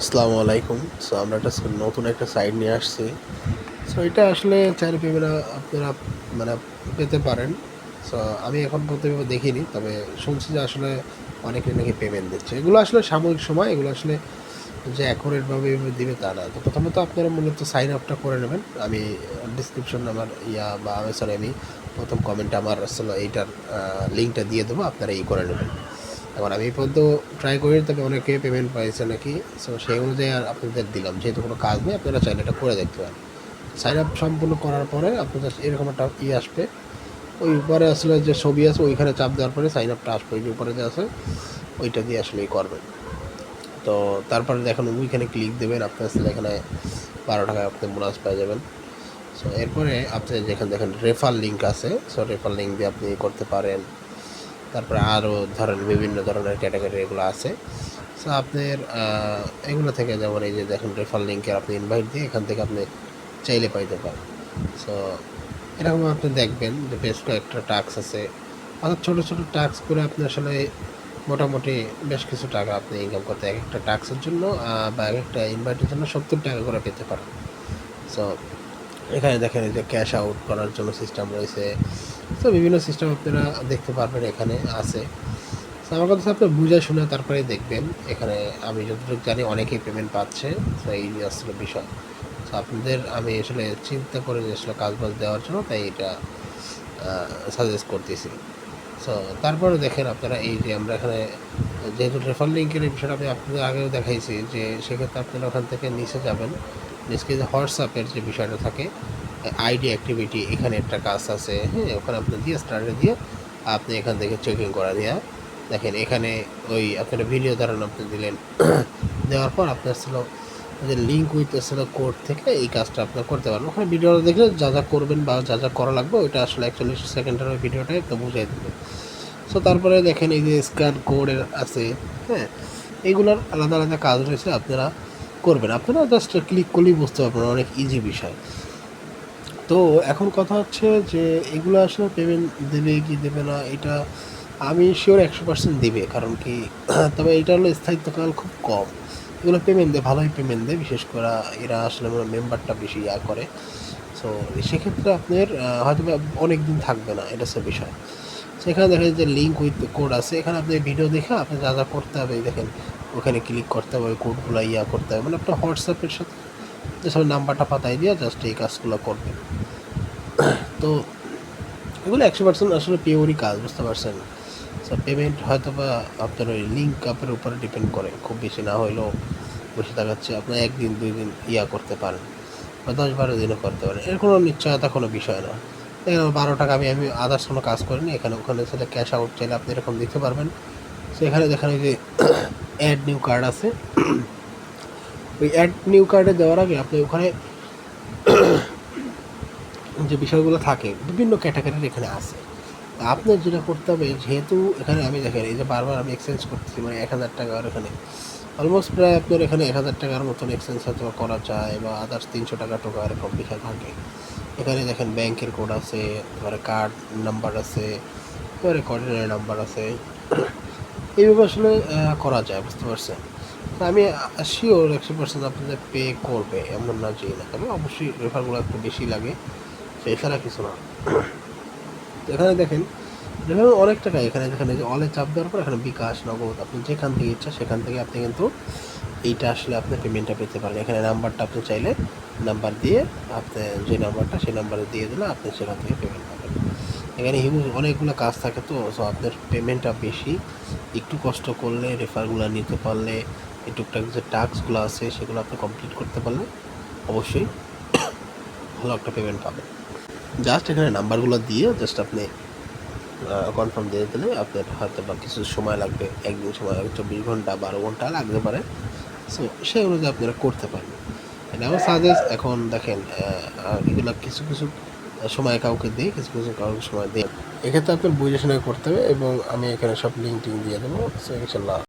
আসসালামু আলাইকুম সো আমরা একটা নতুন একটা সাইট নিয়ে আসছি। সো এটা আসলে চাইলে পেমেন্ট আপনারা মানে পেতে পারেন। সো আমি এখন প্রথমে দেখিনি, তবে শুনছি যে আসলে অনেকে নাকি পেমেন্ট দিচ্ছে। এগুলো আসলে সাময়িক সময়, এগুলো আসলে যে অ্যাকুরেটভাবে দিবে তা না। তো প্রথমত আপনারা মূলত সাইন আপটা করে নেবেন। আমি ডিসক্রিপশন আমার ইয়া বা আমি সরি আমি প্রথম কমেন্টে আমার আসলে এইটার লিঙ্কটা দিয়ে দেবো, আপনারা এই করে নেবেন। এখন আমি পর্যন্ত ট্রাই করি তবে অনেকে পেমেন্ট পাইছে নাকি? সো সেই অনুযায়ী আর আপনাদের দিলাম। যেহেতু কোনো কাজ নেই, আপনারা চাইলে এটা করে দেখতে পারেন। সাইন আপ সম্পূর্ণ করার পরে আপনাদের এরকম একটা ই আসবে। ওই উপরে আসলে যে ছবি আছে, ওইখানে চাপ দেওয়ার পরে সাইন আপটা আসবে, ওই যে উপরে যে আছে, ওইটা দিয়ে আসলে করবেন। তো তারপরে দেখেন, ওইখানে ক্লিক দেবেন আপনি আসলে এখানে বারো টাকায় আপনি বোনাস পেয়ে যাবেন। সো এরপরে আপনি যেখানে দেখেন রেফার লিঙ্ক আছে। সো রেফার লিঙ্ক দিয়ে আপনি করতে পারেন। তারপরে আরও ধরেন বিভিন্ন ধরনের ক্যাটাগরি এগুলো আছে। সো আপনার এগুলো থেকে যেমন এই যে দেখেন রেফার লিঙ্কের আপনি ইনভাইট দিয়ে এখান থেকে আপনি চাইলে পাইতে পারেন। সো এরকম আপনি দেখবেন যে বেশ কয়েকটা টাস্ক আছে। অর্থাৎ ছোটো ছোটো টাস্ক করে আপনি আসলে মোটামুটি বেশ কিছু টাকা আপনি ইনকাম করতে এক একটা টাস্কের জন্য বা এক একটা ইনভাইটের জন্য সত্তর টাকা করে পেতে পারেন। সো এখানে দেখেন যে ক্যাশ আউট করার জন্য সিস্টেম রয়েছে। তো বিভিন্ন সিস্টেম আপনারা দেখতে পারবেন, এখানে আছে। তো আমার কথা আপনি বুঝে শুনে তারপরে দেখবেন। এখানে আমি যতটুকু জানি অনেকেই পেমেন্ট পাচ্ছে। তো এই আসলে বিষয়। তো আপনাদের আমি আসলে চিন্তা করে যে আসলে কাজ বাজ দেওয়ার জন্য তাই এটা সাজেস্ট করতেছি। সো তারপরে দেখেন আপনারা এই যে আমরা এখানে, যেহেতু রেফার লিঙ্কের এই বিষয়টা আমি আপনাদের আগেও দেখাইছি যে সেক্ষেত্রে আপনারা ওখান থেকে নিচে যাবেন। নিচে যে হোয়াটসঅ্যাপের যে বিষয়টা থাকে আইডি অ্যাক্টিভিটি এখানে একটা কাজ আছে হ্যাঁ ওখানে আপনি দিয়ে স্টার্টে দিয়ে আপনি এখান থেকে চেকিং করা দেওয়া দেখেন, এখানে ওই আপনারা ভিডিও ধরেন আপনি দিলেন। দেওয়ার পর আপনার ছিল, যে লিঙ্ক উইথ ছিল কোড থেকে এই কাজটা আপনার করতে পারবেন। ওখানে ভিডিওটা দেখলে যা যা করবেন বা যা যা করা লাগবে, ওইটা আসলে একচল্লিশ সেকেন্ডের ওই ভিডিওটা একটু বুঝিয়ে দেবে। সো তারপরে দেখেন এই যে স্ক্যান কোডের আছে হ্যাঁ এইগুলোর আলাদা আলাদা কাজ রয়েছে, আপনারা করবেন। আপনারা জাস্ট ক্লিক করলেই বুঝতে পারবেন, অনেক ইজি বিষয়। তো এখন কথা হচ্ছে যে এগুলো আসলে পেমেন্ট দেবে কি দেবে না, এটা আমি শিওর একশো পার্সেন্ট দেবে, কারণ কি, তবে এটা হলো স্থায়িত্বকাল খুব কম। এগুলো পেমেন্ট দেয়, ভালোই পেমেন্ট দেয়, বিশেষ করে এরা আসলে মেম্বারটা বেশি ইয়া করে। সো সেক্ষেত্রে আপনার হয়তো অনেক দিন থাকবে না, এটা হচ্ছে বিষয়। সেখানে দেখেন যে লিঙ্ক উইথ কোড আছে, এখানে আপনি ভিডিও দেখে আপনি যা যা করতে হবে, দেখেন, ওখানে ক্লিক করতে হবে কোডগুলো ইয়া করতে হবে মানে আপনার হোয়াটসঅ্যাপের সাথে যেসব নাম্বারটা পাতায় দিয়ে জাস্ট এই কাজগুলো করবেন তো এগুলো একশো পার্সেন্ট আসলে পিওরই কাজ, বুঝতে পারছেন? সো পেমেন্ট হয়তো বা আপনার ওই লিঙ্ক আপের উপরে ডিপেন্ড করে, খুব বেশি না হইলেও বসে থাকাচ্ছে আপনার একদিন দুই দিন ইয়া করতে পারেন বা দশ বারো দিনও করতে পারেন। এর কোনো নিশ্চয়তা, কোনো বিষয় না। দেখেন বারো টাকা আমি আমি আদার্স কোনো কাজ করিনি, এখানে, ওখানে সেটা ক্যাশ আউট চাইলে আপনি এরকম দিতে পারবেন। সো এখানে দেখেন ওই যে অ্যাড নিউ কার্ড আছে। ওই অ্যাড নিউ কার্ডে দেওয়ার আগে আপনি ওখানে যে বিষয়গুলো থাকে, বিভিন্ন ক্যাটাগরির এখানে আছে। আপনার যেটা করতে হবে, যেহেতু এখানে আমি দেখেন, এই যে বারবার আমি এক্সচেঞ্জ করতেছি মানে এক হাজার টাকার এখানে অলমোস্ট প্রায় আপনার এখানে এক হাজার টাকার মতন এক্সচেঞ্জ হয়তো করা যায়, বা আদার্স তিনশো টাকা টোকা এরকম বিষয় থাকে। এখানে দেখেন ব্যাংকের কোড আছে, তারপরে কার্ড নাম্বার আছে, তারপরে কোঅর্ডিনেটর নাম্বার আছে। এইভাবে আসলে করা যায়, বুঝতে পারছেন? আমি শিওর একশো পার্সেন্ট আপনাদের পে করবে, এমন না যে না তবে অবশ্যই রেফারগুলো একটু বেশি লাগে এছাড়া কিছু না। এখানে দেখেন রেফার অনেক টাকা, এখানে যেখানে যে অলে চাপ দেওয়ার পর এখানে বিকাশ, নগদ, আপনি যেখান থেকে ইচ্ছা সেখান থেকে আপনি কিন্তু এইটা আসলে আপনি পেমেন্টটা পেতে পারেন। এখানে নাম্বারটা আপনি চাইলে নাম্বার দিয়ে আপনি যে নাম্বারটা সেই নাম্বারে দিয়ে দিলে আপনি সেখান থেকে পেমেন্ট পাবেন। এখানে হিউজ অনেকগুলো কাজ থাকে তো সো আপনার পেমেন্টটা বেশি। একটু কষ্ট করলে রেফারগুলো নিতে পারলে এই টুকটাক যে টাস্কগুলো আছে, সেগুলো আপনি কমপ্লিট করতে পারলে অবশ্যই ভালো একটা পেমেন্ট পাবেন। জাস্ট এখানে নাম্বারগুলো দিয়ে জাস্ট আপনি কনফার্ম দিয়ে দিলে আপনার হয়তো বা কিছু সময় লাগবে, একদিন সময় লাগবে, চব্বিশ ঘণ্টা, বারো ঘণ্টা লাগতে পারে। সো সেই অনুযায়ী আপনারা করতে পারেন। এটা আমার সাজেস্ট এখন দেখেন এগুলো কিছু কিছু সময় কাউকে দিই, কিছু কিছু কাউকে সময় দিই। এক্ষেত্রে আপনার বুঝে শুনে করতে হবে এবং আমি এখানে সব লিঙ্ক টিঙ্ক দিয়ে দেবো। সো ইনশাল্লাহ।